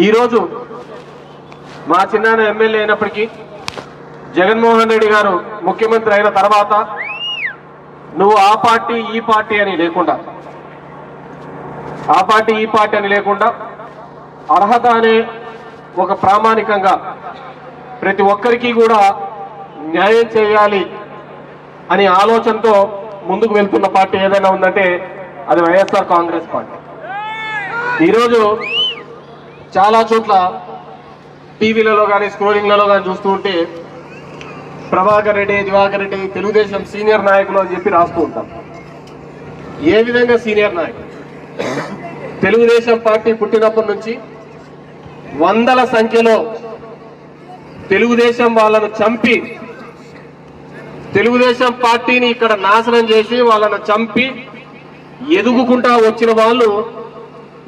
ఈరోజు మా చిన్నాన్న ఎమ్మెల్యే అయినప్పటికీ జగన్మోహన్ రెడ్డి గారు ముఖ్యమంత్రి అయిన తర్వాత నువ్వు ఆ పార్టీ ఈ పార్టీ అని లేకుండా ఆ పార్టీ ఈ పార్టీ అని లేకుండా అర్హత అనే ఒక ప్రామాణికంగా ప్రతి ఒక్కరికి కూడా న్యాయం చేయాలి అనే ఆలోచనతో ముందుకు వెళ్తున్న పార్టీ ఏదైనా ఉందంటే అది వైఎస్ఆర్ కాంగ్రెస్ పార్టీ. ఈరోజు చాలా చోట్ల టీవీలలో కానీ స్క్రోలింగ్లలో కానీ చూస్తూ ఉంటే ప్రభాకర్ రెడ్డి దివాకర్ రెడ్డి తెలుగుదేశం సీనియర్ నాయకులు అని చెప్పి రాస్తూ ఉంటాం. ఏ విధంగా సీనియర్ నాయకులు? తెలుగుదేశం పార్టీ పుట్టినప్పటి నుంచి వందల సంఖ్యలో తెలుగుదేశం వాళ్ళను చంపి తెలుగుదేశం పార్టీని ఇక్కడ నాశనం చేసి వాళ్ళను చంపి ఎదుగుకుంటా వచ్చిన వాళ్ళు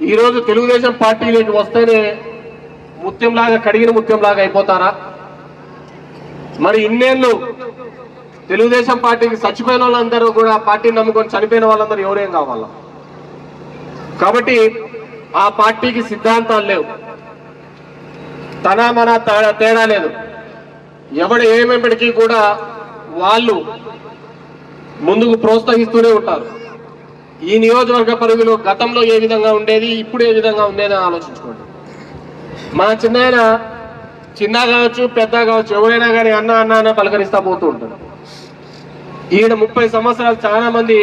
ఈరోజు తెలుగుదేశం పార్టీలోకి వస్తేనే ముత్యంలాగా కడిగిన ముత్యంలాగా అయిపోతారా? మరి ఇన్నేళ్ళు తెలుగుదేశం పార్టీకి చచ్చిపోయిన వాళ్ళందరూ కూడా పార్టీని నమ్ముకొని చనిపోయిన వాళ్ళందరూ ఎవరేం కావాలా? కాబట్టి ఆ పార్టీకి సిద్ధాంతాలు లేవు. తన మన తేడా లేదు. ఎవడు ఏమేపటికీ కూడా వాళ్ళు ముందుకు ప్రోత్సహిస్తూనే ఉంటారు. ఈ నియోజకవర్గ పరిధిలో గతంలో ఏ విధంగా ఉండేది ఇప్పుడు ఏ విధంగా ఉండేది ఆలోచించుకోండి. మా చిన్నాయన చిన్న కావచ్చు పెద్ద కావచ్చు ఎవరైనా కానీ అన్న అన్న అన్న పలకరిస్తా పోతూ ఉంటారు ఈయన ముప్పై సంవత్సరాలు చాలా మంది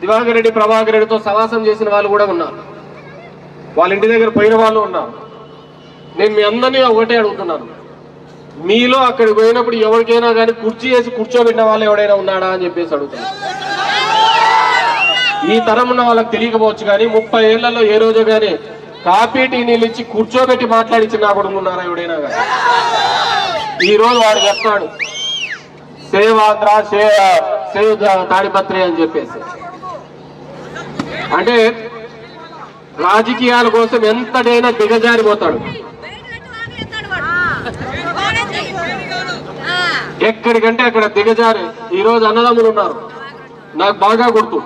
దివాకర్ రెడ్డి ప్రభాకర్ రెడ్డితో సవాసం చేసిన వాళ్ళు కూడా ఉన్నారు. వాళ్ళ ఇంటి దగ్గర పోయిన వాళ్ళు ఉన్నారు. నేను మీ అందరినీ ఒకటే అడుగుతున్నాను. మీలో అక్కడికి పోయినప్పుడు ఎవరికైనా కానీ కుర్చీ వేసి కూర్చోబెట్టిన వాళ్ళు ఎవడైనా ఉన్నాడా అని చెప్పేసి అడుగుతున్నాను. ఈ తరం ఉన్న వాళ్ళకి తెలియకపోవచ్చు కానీ ముప్పై ఏళ్ళలో ఏ రోజు కానీ కాఫీ టీ నీళ్ళు ఇచ్చి కూర్చోబెట్టి మాట్లాడించిన నా కొడుకు ఉన్నారా ఎవడైనా కానీ? ఈ రోజు వాడు చెప్తాడు save Andhra save save Tadipatri అని చెప్పేసి. అంటే రాజకీయాల కోసం ఎంతటైనా దిగజారిపోతాడు. ఎక్కడికంటే అక్కడ దిగజారి. ఈ రోజు అన్నదమ్ములు ఉన్నారు. నాకు బాగా గుర్తు.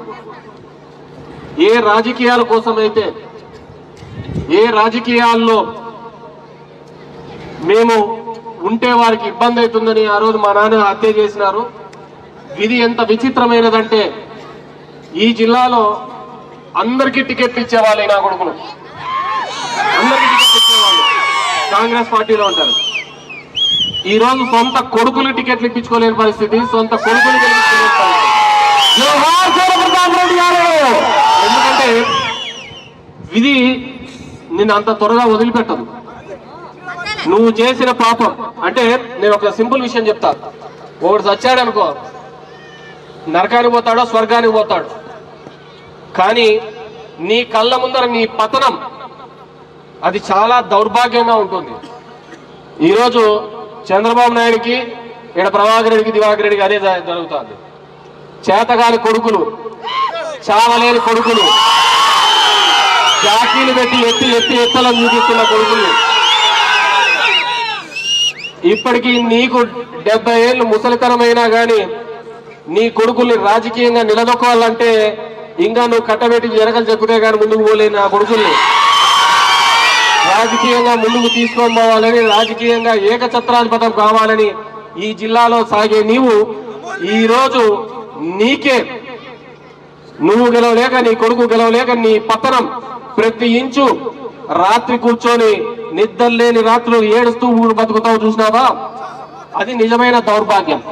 ఏ రాజకీయాల కోసమైతే ఏ రాజకీయాల్లో మేము ఉంటే వారికి ఇబ్బంది అవుతుందని ఆ రోజు మా నాన్న హత్య చేసినారు. విధి ఎంత విచిత్రమైనదంటే ఈ జిల్లాలో అందరికీ టికెట్లు ఇచ్చేవాళ్ళే నా కొడుకులు. అందరికీ టికెట్ ఇచ్చేవాళ్ళు. కాంగ్రెస్ పార్టీలో ఉంటారు. ఈ రోజు సొంత కొడుకులు టికెట్లు ఇప్పించుకోలేని పరిస్థితి సొంత కొడుకులు గెలిపించుకోలేని పరిస్థితి జోహార్ చంద్రప్రతాప్ రెడ్డి గారు ఎందుకంటే విధి నిన్ను అంత త్వరగా వదిలిపెట్టదు. నువ్వు చేసిన పాపం. అంటే నేను ఒక సింపుల్ విషయం చెప్తా. ఒకడు చచ్చాడు అనుకో. నరకానికి పోతాడో స్వర్గానికి పోతాడు. కానీ నీ కళ్ళ ముందర నీ పతనం అది చాలా దౌర్భాగ్యంగా ఉంటుంది. ఈరోజు చంద్రబాబు నాయుడికి ఇక్కడ ప్రభాకర్ రెడ్డికి దివాకర్ రెడ్డికి అదే జరుగుతుంది. చేతగాని కొడుకులు చావలేని కొడుకులు జాకీలు పెట్టి ఎత్తి ఎత్తి ఎత్తలను చూపిస్తున్న కొడుకులు. ఇప్పటికీ నీకు డెబ్బై ఏళ్ళు ముసలితనమైనా కానీ నీ కొడుకుల్ని రాజకీయంగా నిలదొక్కాలంటే ఇంకా నువ్వు కట్టబెట్టి జరగలు చెక్కుతే కానీ ముందుకు పోలేని ఆ కొడుకుల్ని. రాజకీయంగా ముందుకు తీసుకొని పోవాలని రాజకీయంగా ఏకఛత్రాధిపతం కావాలని ఈ జిల్లాలో సాగే నీవు. ఈరోజు నీకే. నువ్వు గెలవలేక నీ కొడుకు గెలవలేక నీ పతనం ప్రతి ఇంచు రాత్రి కూర్చొని నిద్రలేని రాత్రులు ఏడుస్తూ ఊరు బతుకుతావు చూసినావా? అది నిజమైన దౌర్భాగ్యం.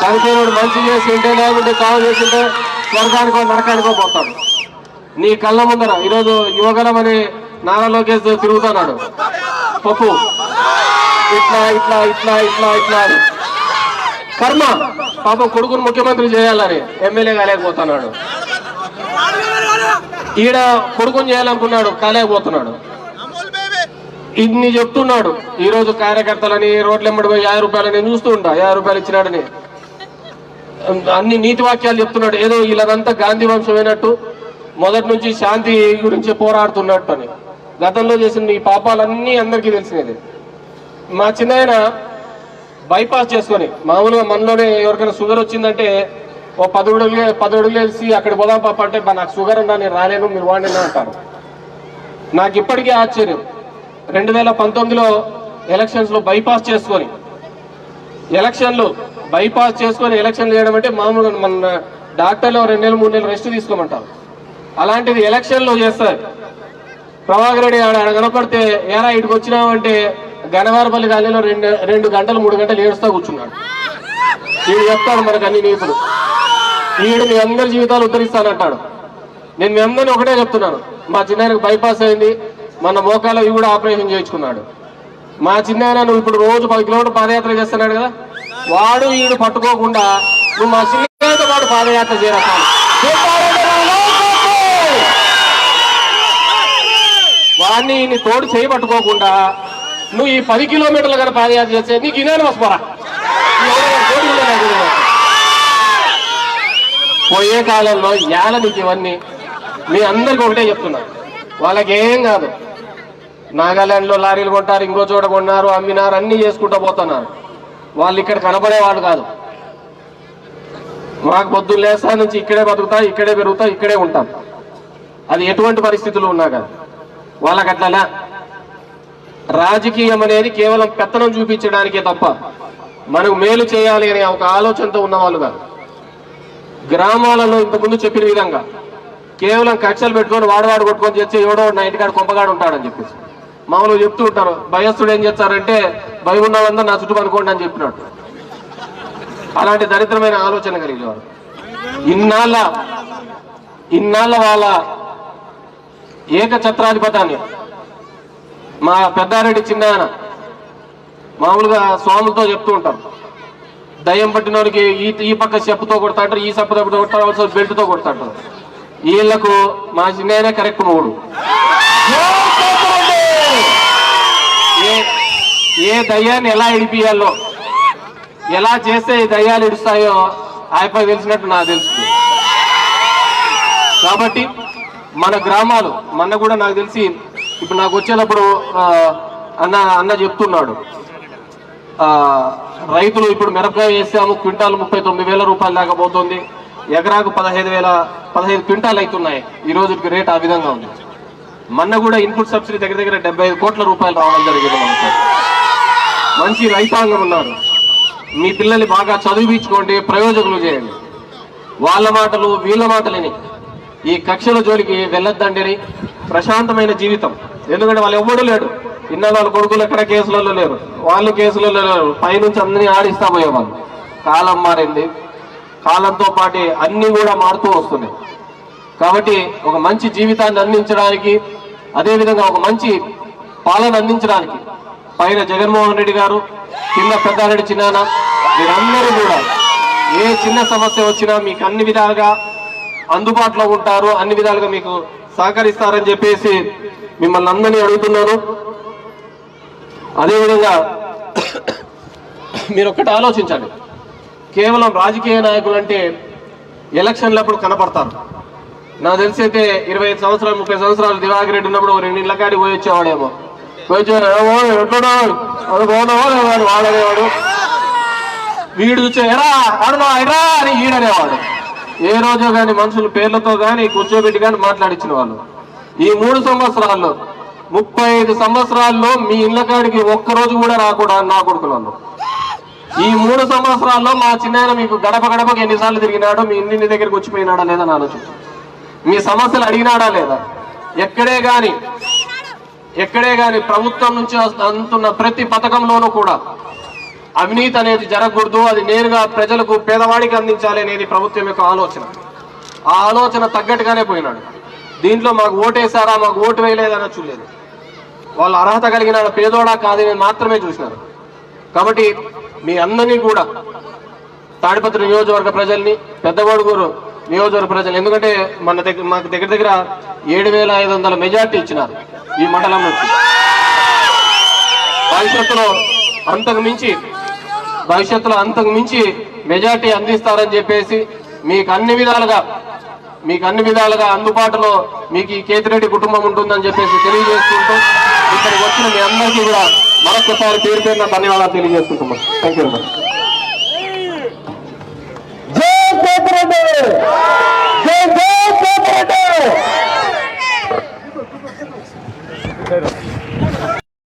చనిపోయినోడు మంచి చేసి ఉంటే లేకుంటే చావు చేసింటే స్వర్గానికో నరకానికో పోతాడు. నీ కళ్ళ ముందర ఈరోజు యువగలం అనే నారా లోకేష్ తిరుగుతున్నాడు. పప్పు. ఇట్లా ఇట్లా ఇట్లా ఇట్లా ఇట్లా అని. కర్మ. పాపం కొడుకును ముఖ్యమంత్రి చేయాలని ఎమ్మెల్యే కాలేకపోతున్నాడు. ఈడ కొడుకుని చేయాలనుకున్నాడు కాలేకపోతున్నాడు. ఇన్ని చెప్తున్నాడు. ఈ రోజు కార్యకర్తలని రోడ్లు ఎమ్మడి పోయి యాభై రూపాయలు నేను చూస్తూ ఉంటా యాభై రూపాయలు ఇచ్చినాడని. అన్ని నీతి వాక్యాలు చెప్తున్నాడు. ఏదో వీళ్ళదంతా గాంధీ వంశమైనట్టు మొదటి నుంచి శాంతి గురించి పోరాడుతున్నట్టు అని. గతంలో చేసిన ఈ పాపాలన్నీ అందరికీ తెలిసినది. మా చిన్నాయన బైపాస్ చేసుకొని మామూలుగా మనలోనే ఎవరికైనా షుగర్ వచ్చిందంటే ఓ పది అడుగులు పది అడుగులు వేసి అక్కడ పోదాం పాప అంటే నాకు షుగర్ ఉందా నేను రాలేను మీరు వాడినా అంటారు. నాకు ఇప్పటికీ ఆశ్చర్యం. రెండు వేల పంతొమ్మిదిలో ఎలక్షన్స్లో బైపాస్ చేసుకొని ఎలక్షన్లు బైపాస్ చేసుకొని ఎలక్షన్లు చేయడం అంటే మామూలుగా మన డాక్టర్లు రెండు నెలలు మూడు నెలలు రెస్ట్ తీసుకోమంటారు. అలాంటిది ఎలక్షన్లో చేస్తారు. ప్రభాకర్ రెడ్డి ఆడ ఆడ కనపడితే ఏరా ఇటుకు వచ్చినామంటే గనవారపల్లి గాలిలో రెండు రెండు గంటలు మూడు గంటలు ఏడుస్తా కూర్చున్నాడు. వీడు చెప్తాడు మనకు అన్ని నీతులు. వీడు మీ అందరి జీవితాలు ఉద్ధరిస్తానంటాడు. నేను మీ అందరిని ఒకటే చెప్తున్నాను. మా చిన్నాయనకు బైపాస్ అయింది. మన మోకాలు ఇవి కూడా ఆపరేషన్ చేయించుకున్నాడు. మా చిన్నాయన నువ్వు ఇప్పుడు రోజు పది కిలోమీటర్ పాదయాత్ర చేస్తున్నాడు కదా? వాడు వీడు పట్టుకోకుండా నువ్వు మా చిన్నతో పాటు పాదయాత్ర చేరతాను వాడిని నీ తోడు చేయి పట్టుకోకుండా నువ్వు ఈ పది కిలోమీటర్లు కనుక పాదయాత్ర చేస్తే నీకు ఇనాను వస్తారా పోయే కాలంలో ఏల నీకు ఇవన్నీ మీ అందరికి ఒకటే చెప్తున్నా. వాళ్ళకి ఏం కాదు. నాగాలాండ్లో లారీలు కొంటారు ఇంకో చోట కొన్నారు అమ్మినారు అన్ని చేసుకుంటూ పోతున్నారు. వాళ్ళు ఇక్కడ కనబడేవాళ్ళు కాదు. మాకు పొద్దున్న లేసా నుంచి ఇక్కడే బతుకుతా ఇక్కడే పెరుగుతా ఇక్కడే ఉంటాం. అది ఎటువంటి పరిస్థితులు ఉన్నా కాదు. వాళ్ళకి అట్లా రాజకీయం అనేది కేవలం పెత్తనం చూపించడానికే తప్ప మనకు మేలు చేయాలి అనే ఒక ఆలోచనతో ఉన్నవాళ్ళు కాదు. గ్రామాలలో ఇంతకుముందు చెప్పిన విధంగా కేవలం కక్షలు పెట్టుకొని వాడవాడు కొట్టుకొని చేస్తే ఎవడో నా ఇంటికాడ కొంపగాడు ఉంటాడని చెప్పేసి. మామూలుగా చెప్తూ ఉంటారు భయస్తుడు ఏం చేస్తారంటే భయం ఉన్న వాళ్ళందరూ నా చుట్టూ అనుకోండి అని చెప్పినాడు అలాంటి దరిద్రమైన ఆలోచన కలిగేవారు ఇన్నాళ్ళ ఇన్నాళ్ళ వాళ్ళ ఏకఛత్రాధిపతాన్ని మా పెద్దారెడ్డి చిన్నాయన. మామూలుగా స్వాములతో చెప్తూ ఉంటాం. దయ్యం పట్టిన వాడికి ఈ ఈ పక్క చెప్పుతో కొడతాంటారు ఈ చెప్పుతో కొడతారు అవసరం బెల్ట్తో కొడతాంటారు వీళ్ళకు మా చిన్నాయన కరెక్ట్ మూడు. ఏ ఏ దయ్యాన్ని ఎలా ఇడిపియాలో ఎలా చేస్తే ఈ దయ్యాలు ఇడుస్తాయో ఆయపై తెలిసినట్టు నాకు తెలుసు. కాబట్టి మన గ్రామాలు మొన్న కూడా నాకు తెలిసి ఇప్పుడు నాకు వచ్చేటప్పుడు అన్న అన్న చెప్తున్నాడు. రైతులు ఇప్పుడు మిరపకాయ వేసాము క్వింటాల్ ముప్పై తొమ్మిది వేల రూపాయలు దాకా పోతుంది. ఎకరాకు పదహైదు వేల పదహైదు క్వింటాల్ అవుతున్నాయి. ఈ రోజుకి రేట్ ఆ విధంగా ఉంది. మొన్న కూడా ఇన్పుట్ సబ్సిడీ దగ్గర దగ్గర డెబ్బై ఐదు కోట్ల రూపాయలు రావడం జరిగింది మనకు మంచి రైతాంగం ఉన్నారు. మీ పిల్లల్ని బాగా చదివించుకోండి ప్రయోజకులు చేయండి. వాళ్ళ మాటలు వీళ్ళ మాటలని ఈ కక్షల జోలికి వెళ్ళొద్దండి ప్రశాంతమైన జీవితం. ఎందుకంటే వాళ్ళు ఎవ్వడూ లేడు. ఇన్న వాళ్ళ కొడుకులు ఎక్కడ కేసులలో లేరు. వాళ్ళు కేసులలో లేరు. పైనుంచి అందరినీ ఆడిస్తా పోయేవాళ్ళు కాలం మారింది. కాలంతో పాటు అన్నీ కూడా మారుతూ వస్తున్నాయి. కాబట్టి ఒక మంచి జీవితాన్ని అందించడానికి అదేవిధంగా ఒక మంచి పాలన అందించడానికి పైన జగన్మోహన్ రెడ్డి గారు కింద పెద్దారెడ్డి చిన్నాన మీరందరూ కూడా ఏ చిన్న సమస్య వచ్చినా మీకు అన్ని విధాలుగా అందుబాటులో ఉంటారు అన్ని విధాలుగా మీకు సహకరిస్తారని చెప్పేసి మిమ్మల్ని అందరినీ అడుగుతున్నాను అదేవిధంగా మీరు ఒక్కటి ఆలోచించండి కేవలం రాజకీయ నాయకులు అంటే ఎలక్షన్లప్పుడు కనపడతారు. నాకు తెలిసి అయితే ఇరవై ఐదు సంవత్సరాలు ముప్పై సంవత్సరాలు దివాకర్ రెడ్డి ఉన్నప్పుడు రెండు ఇళ్ళ కాడికి పోయి వచ్చేవాడేమో. పోయి వచ్చేవాడు, "ఏమో, అది వాడనేవాడు. వీడు చూసే ఎరా ఆడనా ఎరా అని ఈడనేవాడు. ఏ రోజు కానీ మనుషులు పేర్లతో కానీ కూర్చోబెట్టి కానీ మాట్లాడించిన వాళ్ళు. ఈ మూడు సంవత్సరాల్లో ముప్పై ఐదు సంవత్సరాల్లో మీ ఇళ్ళ కాడికి ఒక్కరోజు కూడా రాకూడదు నా కొడుకులను ఈ మూడు సంవత్సరాల్లో మా చిన్నాయన మీకు గడప గడపకి ఎన్నిసార్లు తిరిగినాడో మీ ఇంటి దగ్గరికి వచ్చిపోయినాడా లేదా నా ఆలోచన మీ సమస్యలు అడిగినాడా లేదా? ఎక్కడే కానీ ఎక్కడే కానీ ప్రభుత్వం నుంచి అందుతున్న ప్రతి పథకంలోనూ కూడా అవినీతి అనేది జరగకూడదు అది నేరుగా ప్రజలకు పేదవాడికి అందించాలి అనేది ప్రభుత్వం యొక్క ఆలోచన. ఆ ఆలోచన తగ్గట్టుగానే పోయినాడు. దీంట్లో మాకు ఓటేసారా మాకు ఓటు వేయలేదన్న చూడలేదు. వాళ్ళు అర్హత కలిగిన పేదోడా కాదని మాత్రమే చూసినారు. కాబట్టి మీ అందరినీ కూడా తాడిపత్రి నియోజకవర్గ ప్రజల్ని పెద్దగోడుగూరు నియోజకవర్గ ప్రజలు ఎందుకంటే మన దగ్గర మాకు దగ్గర దగ్గర ఏడు వేల ఐదు వందల మెజార్టీ ఇచ్చినారు ఈ మండలం నుంచి. భవిష్యత్తులో అంతకు మించి భవిష్యత్తులో అంతకు మించి మెజార్టీ అందిస్తారని చెప్పేసి మీకు అన్ని విధాలుగా మీకు అన్ని విధాలుగా అందుబాటులో మీకు ఈ కేతిరెడ్డి కుటుంబం ఉంటుందని చెప్పేసి తెలియజేసుకుంటూ ఇక్కడికి వచ్చిన మీ అందరికీ కూడా మరొకసారి పేరు పేరున ధన్యవాదాలు తెలియజేసుకుంటున్నాం. థ్యాంక్ యూ జై కోపరెడ్డి